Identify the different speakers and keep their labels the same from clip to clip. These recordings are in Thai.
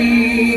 Speaker 1: เ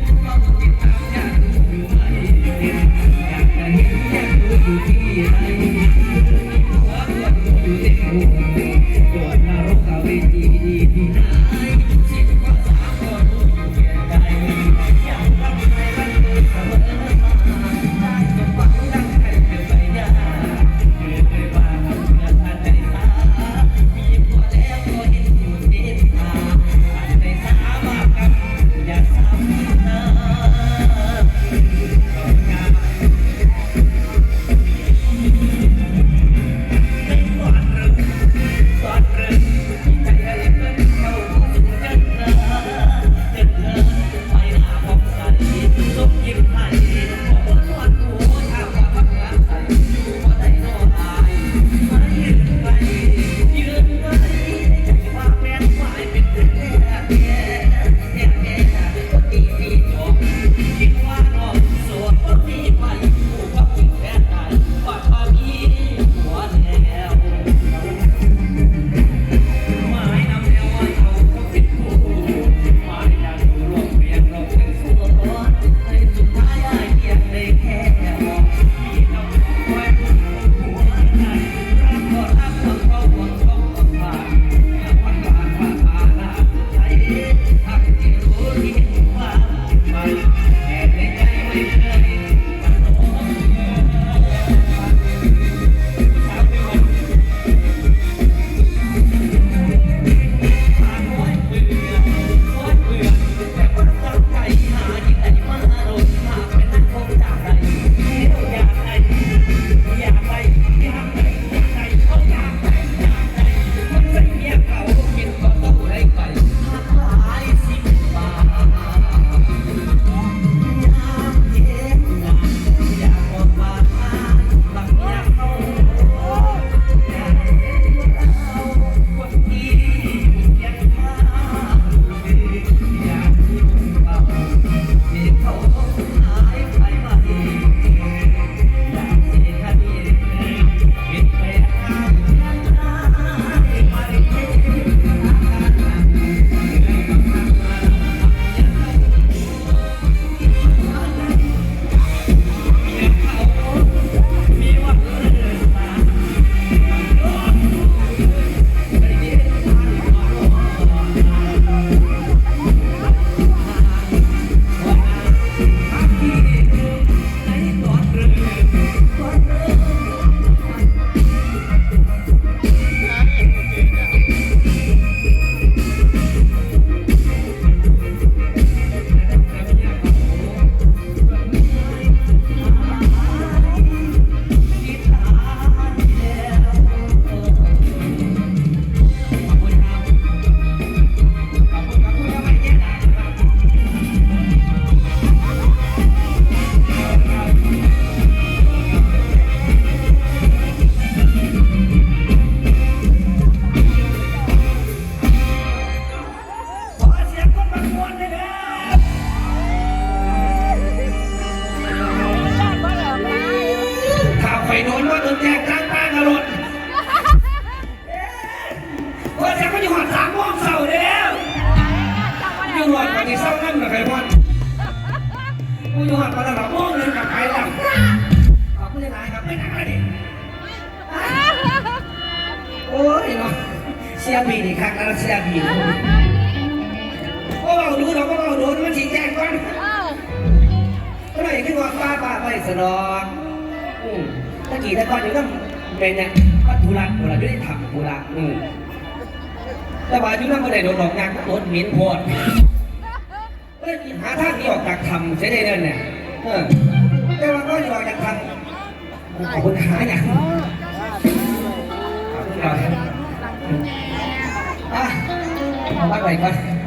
Speaker 1: Thank you. ายๆครับไม่นักเลยดิโอ้ยเนาะสสียบีนี่คักแล้วเสีก็เอาดูเราก็เอาดูมันชี้แจงก่อนก็เลยขึ้นว่าป้าป้าไปสนองตะกี้ตะกอนอยู่ก็เป็นยังวัตถุรักเวลาอยู่ได้ทำธุระอืมแต่ว่าอยู่นั่นก็ได้โดนหลอกงานก็โดนเหมิ่นโพดก็เอ้ยหาทางที่ออกจากทำใช่ได้เนเนี่ยเออแต่ว่าก็อยู่ออกจากทำขอบคุณหาอย่าง เอ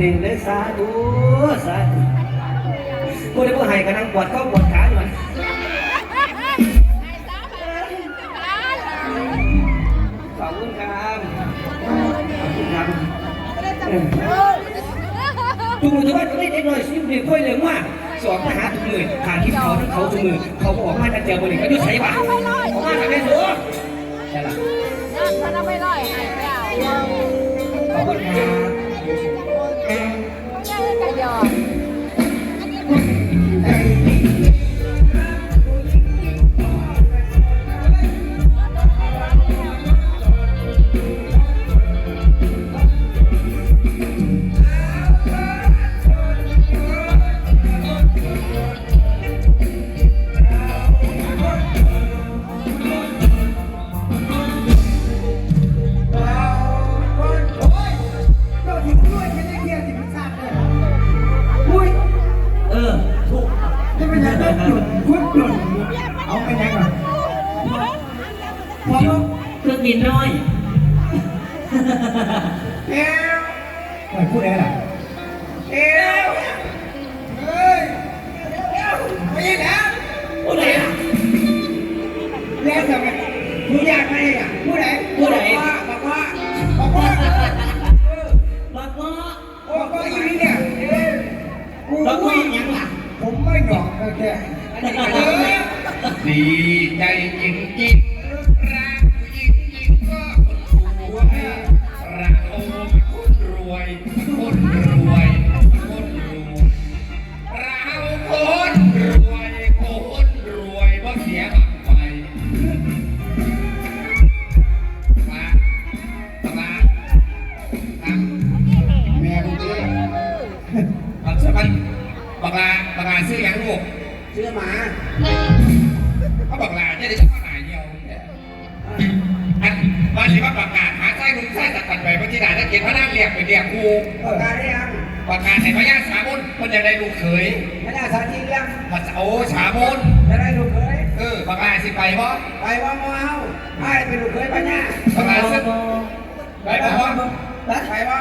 Speaker 1: ถือรางวัลที่หนึ่งเลยสาธุสาธุผู้ใดผู้ให้กำลังปวดข้อปวดขาอยู่นะขอบคุณครับขอบคุณครับเออทุกมือทุกวันก็ไม่ได้น้อยสิบหนึ่งค่อยเลืองว่าสอบมาหาทุกมือขานที่เขาทั้งเขาทุกมือเขาบอกมาจะเจอมือหนึ่งก็ยุ่ใช้บ้าออกมาทำไมสัวใช่ละขอบคุณครับ เอ
Speaker 2: เค
Speaker 1: รื่องบินน้อย
Speaker 2: ไปพูดอะไรล่ะ
Speaker 1: เอ้ว
Speaker 2: เฮ้ยไม่ใช่แล้ว
Speaker 1: ผู้ใดอะ
Speaker 2: แล้วทำไมมึงอยากไงอะพูดไหน
Speaker 1: ผู้ใด
Speaker 2: บอกว่าบอกว่า
Speaker 1: บอกว่า
Speaker 2: บอกว่าอีนี่เนี่ย
Speaker 1: บอกว่ายังล่ะ
Speaker 2: ผมไม่หยอกเลยแก
Speaker 3: ดีใจจริงจริง บักลาบักลาซื้อยังลูก
Speaker 2: เชื่อหมา
Speaker 3: เขาบักลาจะได้เฉพาะหลายเดียวอันวันนี้ว่าประกาศหาไส้ลุงไส้ตัดกันไปพระธิดาถ้าเกียรติพระนางเรียกไปเรียกครู
Speaker 2: ประกาศได้ยัง
Speaker 3: ประกาศให้พญาสามุนมันจะได้ลูกเขย
Speaker 2: พระเจ้าสาธิตยัง
Speaker 3: มาโอ้สามุน
Speaker 2: จะได้ลูกเคย
Speaker 3: เออบักลาสิไปบ่
Speaker 2: ไปว่ามาเอาให้เป็นลูกเคยปะเนี่ย
Speaker 3: บักลาสิไปบ่
Speaker 2: ไปว่า